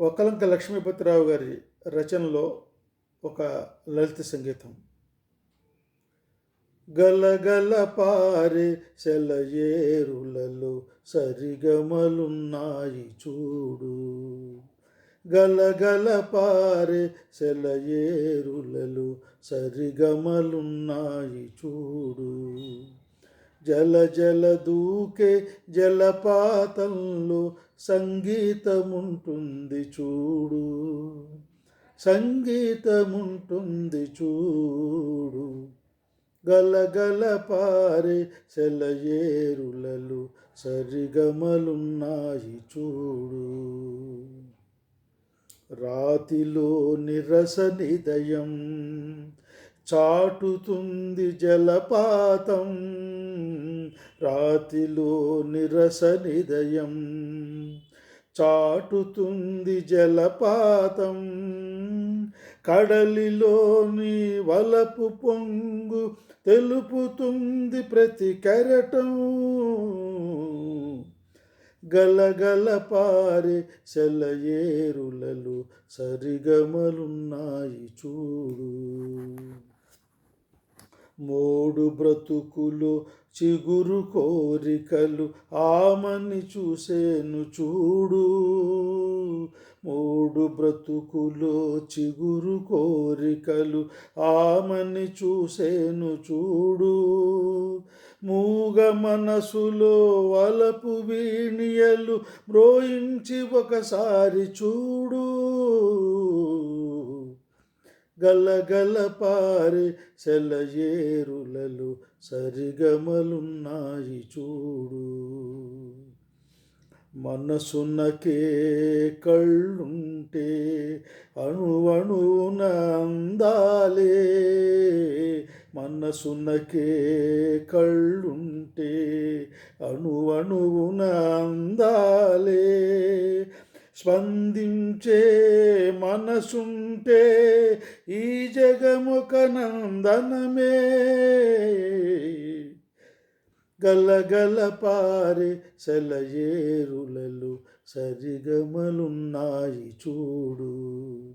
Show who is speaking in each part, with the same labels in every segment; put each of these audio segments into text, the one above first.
Speaker 1: ఒకలంక లక్ష్మీపతిరావు గారి రచనలో ఒక లలిత సంగీతం. గలగల పారే సెలయేరులలో సరిగమలున్నాయి చూడు. గలగల పారే సెలయేరులలో సరిగమలున్నాయి చూడు. జల జల దూకే జలపాతంలో సంగీతముంటుంది చూడు. సంగీతముంటుంది చూడు. గలగల పారే సెలయేరులలు సరిగమలున్నాయి చూడు. రాతిలో నిరస నిదయం చాటుతుంది జలపాతం. రాతిలో నిరస నిదయం చాటుతుంది జలపాతం. కడలిలోని వలపు పొంగు తెలుపుతుంది ప్రతి కెరటం. గలగల పారే సెలయేరులలు సరిగమలున్నాయి చూడు. మూడు బ్రతుకులు చిగురు కోరికలు ఆమని చూసేను చూడు. మూడు బ్రతుకులో చిగురు కోరికలు ఆమని చూసేను చూడు. మూగ మనసులో వలపు వీణియలు మ్రోయించి ఒకసారి చూడు. గలగల పారే సెలయేరులలో సరిగమలున్నాయి చూడు. మనసునకే కళ్ళుంటే అణువణువున అందాలే. మనసునకే కళ్ళుంటే అణువణువున అందాలే. స్పందించే మనసుంటే ఈ జగముక నందనమే. గలగల పారే సెలయేరులలు సరిగమలున్నాయి చూడు.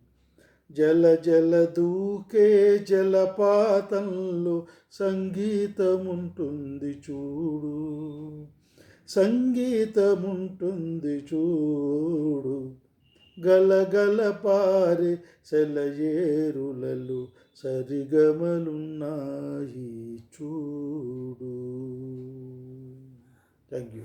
Speaker 1: జల జల దూకే జలపాతంలో సంగీతముంటుంది చూడు. సంగీతముంటుంది చూడు. గలగల పారే సెలయేరులలు సరిగమలున్నాయి చూడు. Thank you